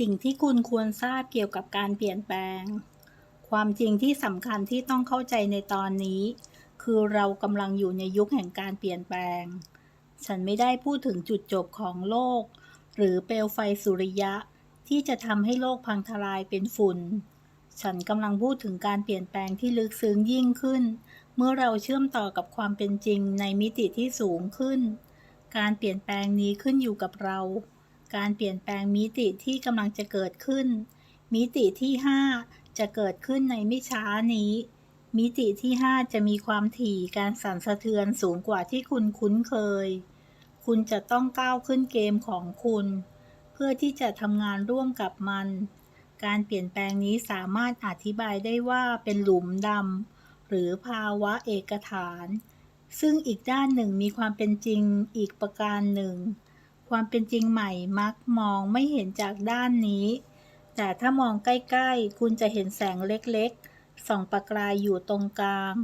สิ่งที่คุณควรทราบเกี่ยวกับการเปลี่ยนแปลง ความจริงที่สำคัญที่ต้องเข้าใจในตอนนี้ คือเรากำลังอยู่ในยุคแห่งการเปลี่ยนแปลง ฉันไม่ได้พูดถึงจุดจบของโลก หรือเปลวไฟสุริยะที่จะทำให้โลกพังทลายเป็นฝุ่น ฉันกำลังพูดถึงการเปลี่ยนแปลงที่ลึกซึ้งยิ่งขึ้น เมื่อเราเชื่อมต่อกับความเป็นจริงในมิติที่สูงขึ้น การเปลี่ยนแปลงนี้ขึ้นอยู่กับเรา การเปลี่ยนแปลงมิติที่กำลังจะเกิดขึ้น มิติที่ 5 จะเกิดขึ้นในไม่ช้านี้ มิติที่ 5 จะมีความถี่การสั่นสะเทือนสูงกว่าที่คุณคุ้นเคย คุณจะต้องก้าวขึ้นเกมของคุณ เพื่อที่จะทำงานร่วมกับมัน การเปลี่ยนแปลงนี้สามารถอธิบายได้ว่าเป็นหลุมดำหรือภาวะเอกฐาน ซึ่งอีกด้านหนึ่งมีความเป็นจริงอีกประการหนึ่ง ความเป็นจริงใหม่มักมองไม่เห็นจากด้านนี้ แต่ถ้ามองใกล้ๆ คุณจะเห็นแสงเล็กๆ ส่องประกายอยู่ตรงกลาง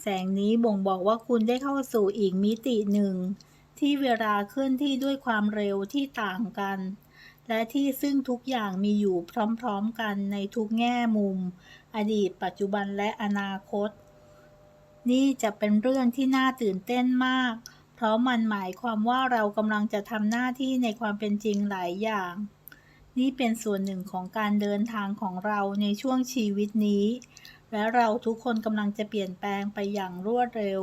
แสงนี้บ่งบอกว่าคุณได้เข้าสู่อีกมิติหนึ่ง ที่เวลาเคลื่อนที่ด้วยความเร็วที่ต่างกัน และที่ซึ่งทุกอย่างมีอยู่พร้อมๆกันในทุกแง่มุม อดีต ปัจจุบันและอนาคต นี่จะเป็นเรื่องที่น่าตื่นเต้นมาก เพราะมันหมายความว่าเรากำลังจะทำหน้าที่ในความเป็นจริงหลายอย่าง นี่เป็นส่วนหนึ่งของการเดินทางของเราในช่วงชีวิตนี้ และเราทุกคนกำลังจะเปลี่ยนแปลงไปอย่างรวดเร็ว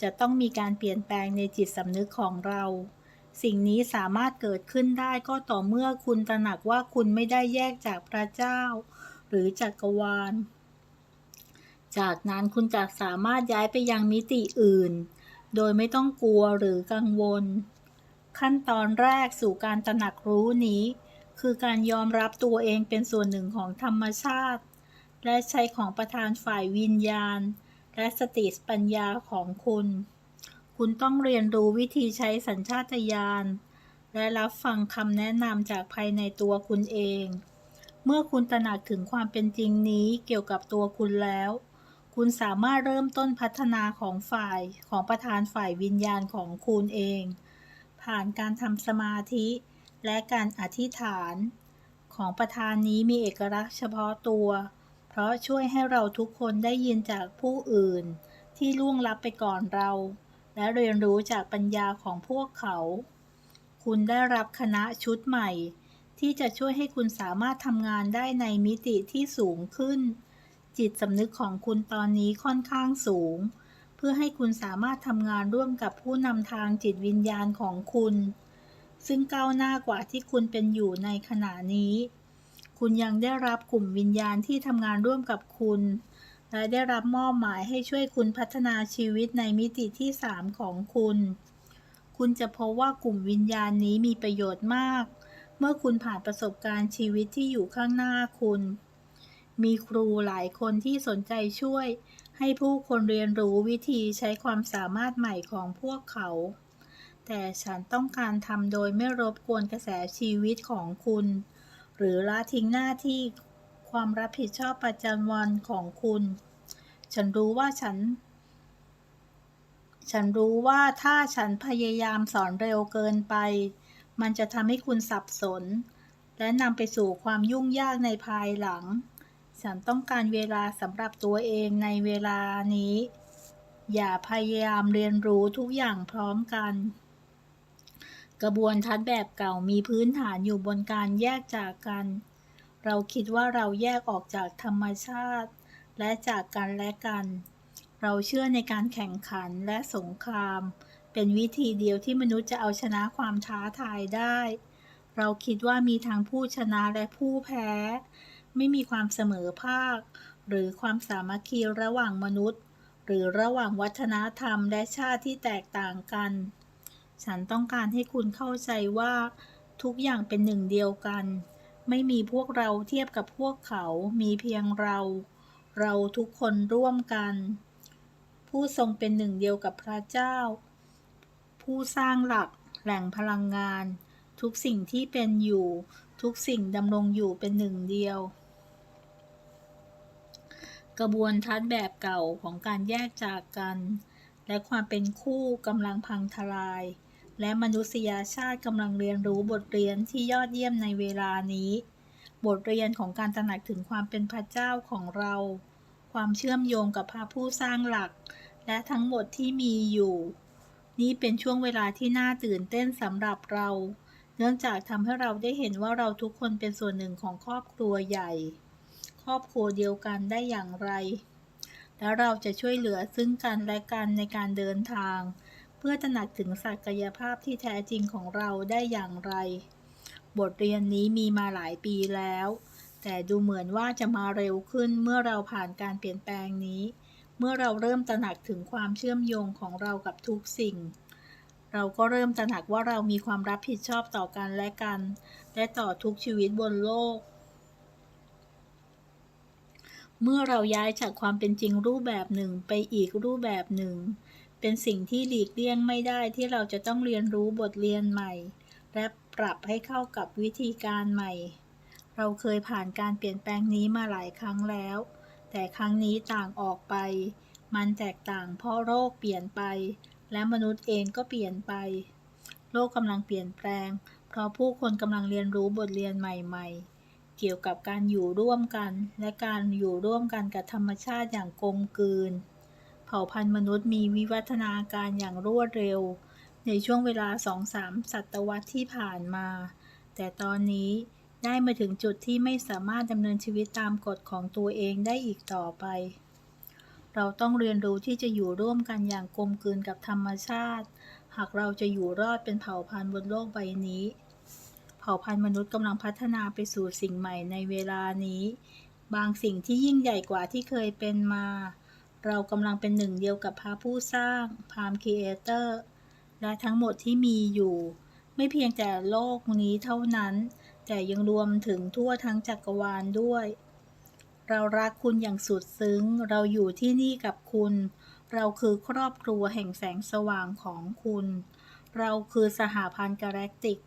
จะต้องมีการเปลี่ยนแปลงในจิตสำนึกของเรา สิ่งนี้สามารถเกิดขึ้นได้ก็ต่อเมื่อคุณตระหนักว่าคุณไม่ได้แยกจากพระเจ้า หรือจักรวาล จากนั้นคุณจะสามารถย้ายไปยังมิติอื่น โดยไม่ต้องกลัวหรือกังวล ขั้นตอนแรกสู่การตระหนักรู้นี้ คือการยอมรับตัวเองเป็นส่วนหนึ่งของธรรมชาติ และใช้ของประธานฝ่ายวิญญาณ และสติปัญญาของคุณ คุณต้องเรียนรู้วิธีใช้สัญชาตญาณและรับฟังคำแนะนำจากภายในตัวคุณเอง เมื่อคุณตระหนักถึงความเป็นจริงนี้เกี่ยวกับตัวคุณแล้ว คุณสามารถเริ่มต้นพัฒนาของฝ่ายของประธานฝ่ายวิญญาณของคุณเอง ผ่านการทำสมาธิ และการอธิษฐาน ของประธานนี้มีเอกลักษณ์เฉพาะตัว เพราะช่วยให้เราทุกคนได้ยินจากผู้อื่น ที่ล่วงลับไปก่อนเรา และเรียนรู้จากปัญญาของพวกเขา คุณได้รับคณะชุดใหม่ ที่จะช่วยให้คุณสามารถทำงานได้ในมิติที่สูงขึ้น จิตสำนึกของคุณตอนนี้ค่อนข้างสูง เพื่อให้คุณสามารถทำงานร่วมกับผู้นำทางจิตวิญญาณของคุณ ซึ่งก้าวหน้ากว่าที่คุณเป็นอยู่ในขณะนี้ คุณยังได้รับกลุ่มวิญญาณที่ทำงานร่วมกับคุณ และได้รับมอบหมายให้ช่วยคุณพัฒนาชีวิตในมิติที่ 3 ของคุณ คุณจะพบว่ากลุ่มวิญญาณนี้มีประโยชน์มาก เมื่อคุณผ่านประสบการณ์ชีวิตที่อยู่ข้างหน้าคุณ มีครูหลายคนที่สนใจช่วย ให้ผู้คนเรียนรู้วิธีใช้ความสามารถใหม่ของพวกเขา แต่ฉันต้องการทำโดยไม่รบกวนกระแสชีวิตของคุณ หรือละทิ้งหน้าที่ความรับผิดชอบประจำวันของคุณ ฉันรู้ว่าฉัน ฉันรู้ว่าถ้าฉันพยายามสอนเร็วเกินไป มันจะทำให้คุณสับสน และนำไปสู่ความยุ่งยากในภายหลัง ฉันต้องการเวลาสำหรับตัวเองในเวลานี้ อย่าพยายามเรียนรู้ทุกอย่างพร้อมกัน กระบวนทัศน์แบบเก่ามีพื้นฐานอยู่บนการแยกจากกัน เราคิดว่าเราแยกออกจากธรรมชาติ และจากกันและกัน เราเชื่อในการแข่งขันและสงคราม เป็นวิธีเดียวที่มนุษย์จะเอาชนะความท้าทายได้ เราคิดว่ามีทั้งผู้ชนะและผู้แพ้ ไม่มีความเสมอภาค หรือความสามัคคีระหว่างมนุษย์ หรือระหว่างวัฒนธรรมและชาติที่แตกต่างกัน ฉันต้องการให้คุณเข้าใจว่า ทุกอย่างเป็นหนึ่งเดียวกัน ไม่มีพวกเราเทียบกับพวกเขา มีเพียงเรา เราทุกคนร่วมกัน ผู้ทรงเป็นหนึ่งเดียวกับพระเจ้า ผู้สร้างหลัก แหล่งพลังงาน ทุกสิ่งที่เป็นอยู่ทุกสิ่งดำรงอยู่เป็นหนึ่งเดียว กระบวนทัศน์แบบเก่าของการแยกจากกัน และความเป็นคู่กำลังพังทลาย และมนุษยชาติกำลังเรียนรู้บทเรียนที่ยอดเยี่ยมในเวลานี้ บทเรียนของการตระหนักถึงความเป็นพระเจ้าของเรา ความเชื่อมโยงกับพระผู้สร้างหลัก และทั้งหมดที่มีอยู่ นี่เป็นช่วงเวลาที่น่าตื่นเต้นสำหรับเรา เนื่องจากทำให้เราได้เห็นว่าเราทุกคนเป็นส่วนหนึ่งของครอบครัวใหญ่ ครอบครัวเดียวกันได้อย่างไร และเราจะช่วยเหลือซึ่งกันและกันในการเดินทาง เพื่อตระหนักถึงศักยภาพที่แท้จริงของเราได้อย่างไร บทเรียนนี้มีมาหลายปีแล้ว แต่ดูเหมือนว่าจะมาเร็วขึ้นเมื่อเราผ่านการเปลี่ยนแปลงนี้ เมื่อเราเริ่มตระหนักถึงความเชื่อมโยงของเรากับทุกสิ่งเราก็เริ่มตระหนักว่าเรามีความรับผิดชอบต่อกันและกัน และต่อทุกชีวิตบนโลก เมื่อเราย้ายจากความเป็นจริงรูปแบบหนึ่งไปอีกรูปแบบหนึ่ง เป็นสิ่งที่หลีกเลี่ยงไม่ได้ที่เราจะต้องเรียนรู้บทเรียนใหม่ และปรับให้เข้ากับวิธีการใหม่ เราเคยผ่านการเปลี่ยนแปลงนี้มาหลายครั้งแล้ว แต่ครั้งนี้ต่างออกไป มันแตกต่างเพราะโรคเปลี่ยนไป และมนุษย์เองก็เปลี่ยนไป โลกกำลังเปลี่ยนแปลง เพราะผู้คนกำลังเรียนรู้บทเรียนใหม่ ๆ กี่ยวกับการอยู่ร่วมกัน และการอยู่ร่วมกันกับธรรมชาติอย่างกลมกลืน เผ่าพันธุ์มนุษย์มีวิวัฒนาการอย่างรวดเร็ว ในช่วงเวลา 2-3 ศตวรรษที่ผ่านมา แต่ตอนนี้ได้มาถึงจุดที่ไม่สามารถดำเนินชีวิตตามกฎของตัวเองได้อีกต่อไป เราต้องเรียนรู้ที่จะอยู่ร่วมกันอย่างกลมกลืนกับธรรมชาติ หากเราจะอยู่รอดเป็นเผ่าพันธุ์บนโลกใบนี้ ผ่าพันธุ์มนุษย์กำลังพัฒนาไปสู่สิ่งใหม่ในเวลานี้ บางสิ่งที่ยิ่งใหญ่กว่าที่เคยเป็นมา เรากำลังเป็นหนึ่งเดียวกับพระผู้สร้าง พามครีเอเตอร์ และทั้งหมดที่มีอยู่ ไม่เพียงแต่โลกนี้เท่านั้น แต่ยังรวมถึงทั่วทั้งจักรวาลด้วย เรารักคุณอย่างสุดซึ้ง เราอยู่ที่นี่กับคุณ เราคือครอบครัวแห่งแสงสว่างของคุณ เราคือสหพันธ์กาแล็กติก